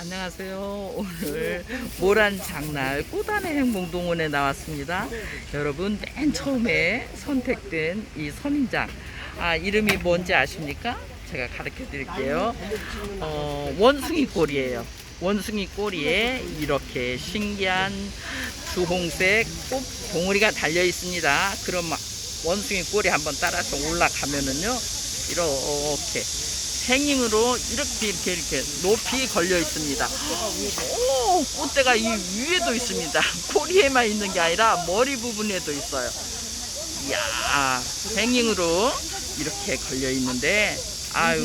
안녕하세요. 오늘 모란 장날 꽃안의 행복동원에 나왔습니다. 여러분 맨 처음에 선택된 이 선인장 아 이름이 뭔지 아십니까? 제가 가르쳐 드릴게요. 어, 원숭이 꼬리예요. 원숭이 꼬리에 이렇게 신기한 주홍색 꽃 봉우리가 달려 있습니다. 그럼 원숭이 꼬리 한번 따라서 올라가면은요 이렇게 행잉으로 이렇게 이렇게 이렇게 높이 걸려 있습니다. 오, 꽃대가 이 위에도 있습니다. 꼬리에만 있는 게 아니라 머리 부분에도 있어요. 이야, 행잉으로 이렇게 걸려 있는데, 아유,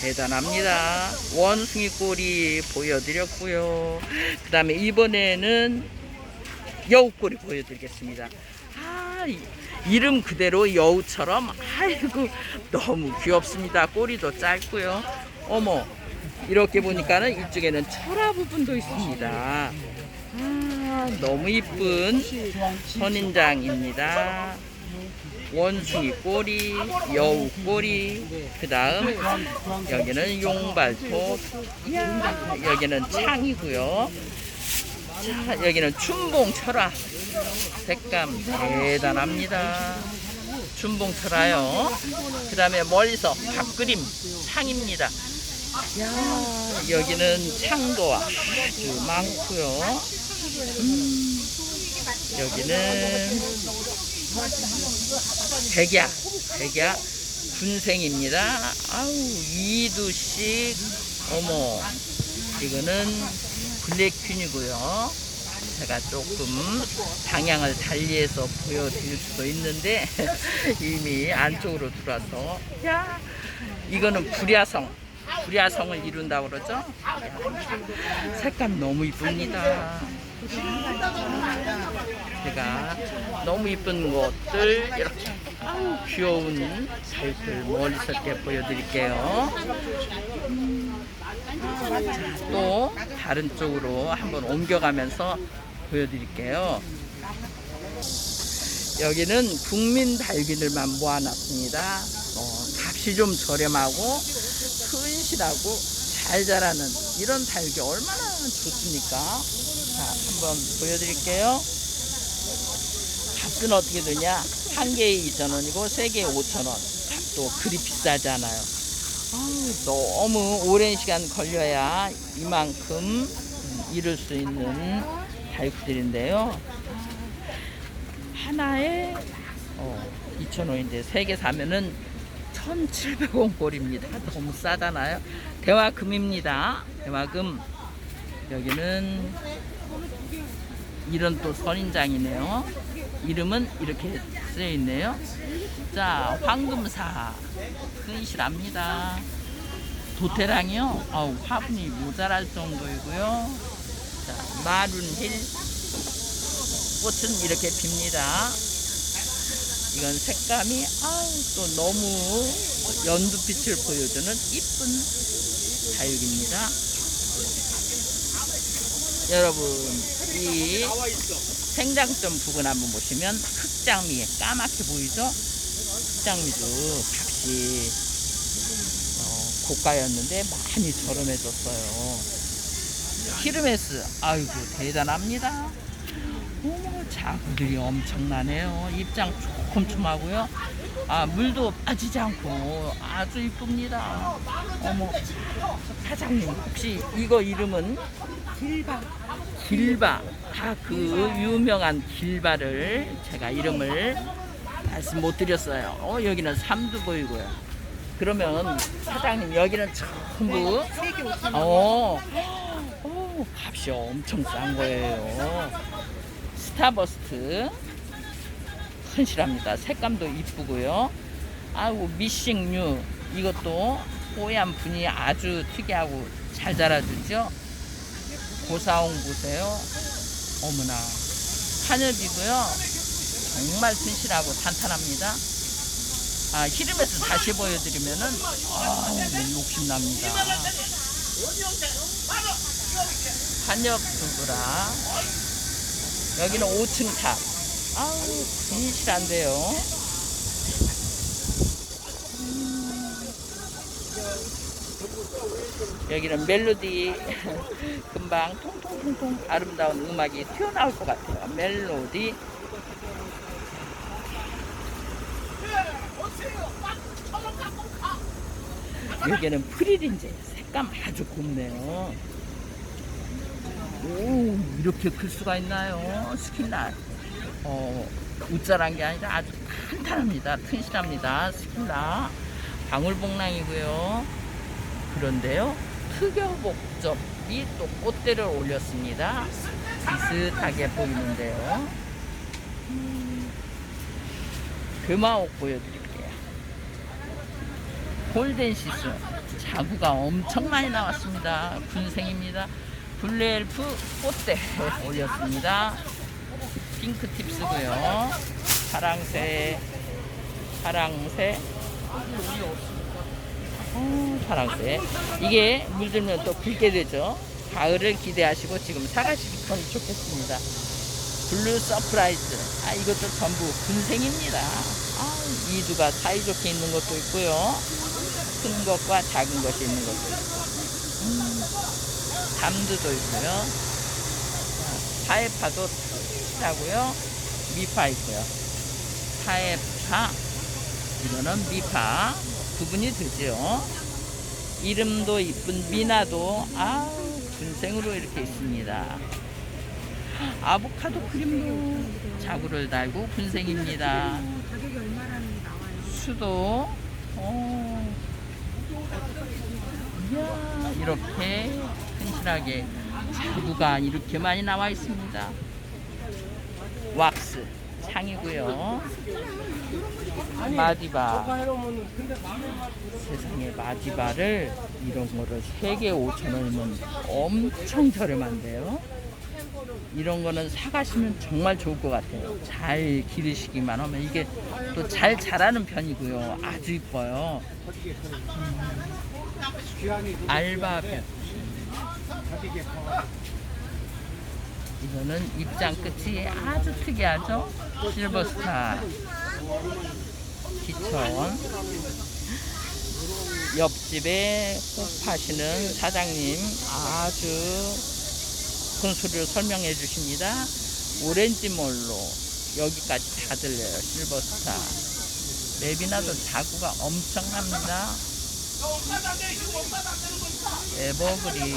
대단합니다. 원숭이 꼬리 보여드렸고요. 그 다음에 이번에는 여우 꼬리 보여드리겠습니다. 아, 이- 이름 그대로 여우처럼 아이고 너무 귀엽습니다. 꼬리도 짧고요. 어머 이렇게 보니까는 이쪽에는 철화 부분도 있습니다. 아, 너무 이쁜 선인장입니다. 원숭이 꼬리, 여우 꼬리, 그 다음 여기는 용발톱, 이야, 여기는 창이고요. 자, 여기는 춘봉 철화. 색감 대단합니다. 춘봉 철화요. 그 다음에 멀리서 밥그림 창입니다. 야 여기는 창도 아주 많고요. 음, 여기는 백야, 백야 군생입니다. 아우 이두씩 어머 이거는 블랙퀸이고요. 제가 조금 방향을 달리해서 보여드릴 수도 있는데 이미 안쪽으로 들어와서. 야 이거는 불야성. 불야성을 이룬다고 그러죠? 야, 색감 너무 이쁩니다. 제가 너무 이쁜 것들 이렇게 귀여운 살들 멀리서 이렇게 보여드릴게요 또 다른 쪽으로 한번 옮겨가면서 보여드릴게요. 여기는 국민 달귀들만 모아놨습니다. 어, 값이 좀 저렴하고 튼실하고 잘 자라는 이런 달귀 얼마나 좋습니까? 자, 한번 보여드릴게요. 값은 어떻게 되냐? 한 개에 2,000원이고 세 개에 5,000원. 값도 그리 비싸지 않아요. 아우, 너무 오랜 시간 걸려야 이만큼 음, 이룰 수 있는 다육들인데요. 하나에 어, 2,000원인데 세 개 사면은 1,700원 꼴입니다. 너무 싸잖아요. 대화금입니다. 대화금. 여기는 이런 또 선인장이네요. 이름은 이렇게 쓰여 있네요. 자, 황금사. 흔실합니다. 도태랑이요. 어우, 화분이 모자랄 정도이고요. 자, 마룬힐. 꽃은 이렇게 핍니다. 이건 색감이 아우 또 너무 연두빛을 보여주는 이쁜 다육입니다. 여러분 이 생장점 부분 한번 보시면 흑장미 까맣게 보이죠? 흑장미도 값이 어, 고가였는데 많이 저렴해졌어요. 히르메스 아이고 대단합니다. 어머 자구들이 엄청나네요. 입장 촘촘하고요. 아 물도 빠지지 않고 아주 이쁩니다. 어머 사장님 혹시 이거 이름은 길바 길바 다 그 유명한 길바를 제가 이름을 말씀 못 드렸어요. 어 여기는 삼두 보이고요. 그러면 사장님 여기는 전부 어, 어 값이 엄청 싼 거예요. 스타버스트 흔실합니다. 색감도 이쁘고요. 아이고 미싱류 이것도 뽀얀 분이 아주 특이하고 잘 자라주죠. 고사홍 보세요. 어머나 한엽이고요. 정말 튼실하고 탄탄합니다. 아 히르메스 다시 보여드리면은 아 욕심 납니다. 한엽 두부라 여기는 5층 탑. 아우, 진실한데요. 여기는 멜로디 금방 통통통통 아름다운 음악이 튀어나올 것 같아요. 멜로디 여기는 프릴인지 색감 아주 곱네요. 오 이렇게 클 수가 있나요? 스킬날 어 우짜란 게 아니라 아주 탄탄합니다. 튼실합니다. 스킬라 방울복랑이고요. 그런데요 특여 목접이 또 꽃대를 올렸습니다. 비슷하게 보이는데요. 음, 금화옥 보여드릴게요. 골덴시스 자구가 엄청 많이 나왔습니다. 군생입니다. 블루엘프 꽃대 올렸습니다. 핑크 팁스고요. 파랑새, 파랑새, 어, 파랑새. 이게 물들면 또 붉게 되죠. 가을을 기대하시고 지금 사가시면 좋겠습니다. 블루 서프라이즈. 아, 이것도 전부 군생입니다. 아, 이두가 사이좋게 있는 것도 있고요. 큰 것과 작은 것이 있는 것도 있고. 음, 담두도 있고요. 파에파도 탁하고요. 미파 있고요. 파에파, 이거는 미파. 구분이 되죠. 이름도 이쁜 미나도 아 군생으로 이렇게 있습니다. 아보카도 크림도 자구를 달고 군생입니다. 수도 어. 이야 이렇게 튼실하게 자구가 이렇게 많이 나와 있습니다. 왁스 창이고요. 마디바 세상에 마디바를 이런 거를 3개 5천 원이면 엄청 저렴한데요. 이런 거는 사가시면 정말 좋을 것 같아요. 잘 기르시기만 하면 이게 또 잘 자라는 편이고요. 아주 이뻐요. 알바벳. 이거는 입장 끝이 아주 특이하죠. 실버스타 기천. 옆집에 호파시는 사장님 아주 큰 소리로 설명해 주십니다. 오렌지몰로 여기까지 다 들려요. 실버스타. 맵이나도 자구가 엄청납니다. 에버그린,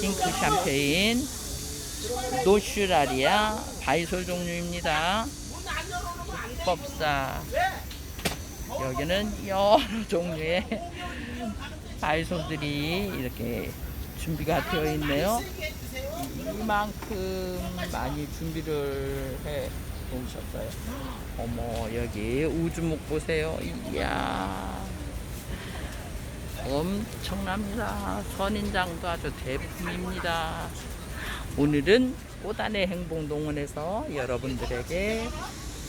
핑크 샴페인, 노슈라리아, 바이솔 종류입니다. 법사. 여기는 여러 종류의 바이솔들이 이렇게 준비가 되어 있네요. 이만큼 많이 준비를 해 놓으셨어요. 어머, 여기 우주목 보세요. 이야. 엄청납니다. 선인장도 아주 대품입니다. 오늘은 꽃안의 행복농원에서 여러분들에게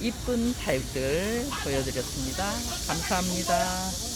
이쁜 타입들 보여드렸습니다. 감사합니다.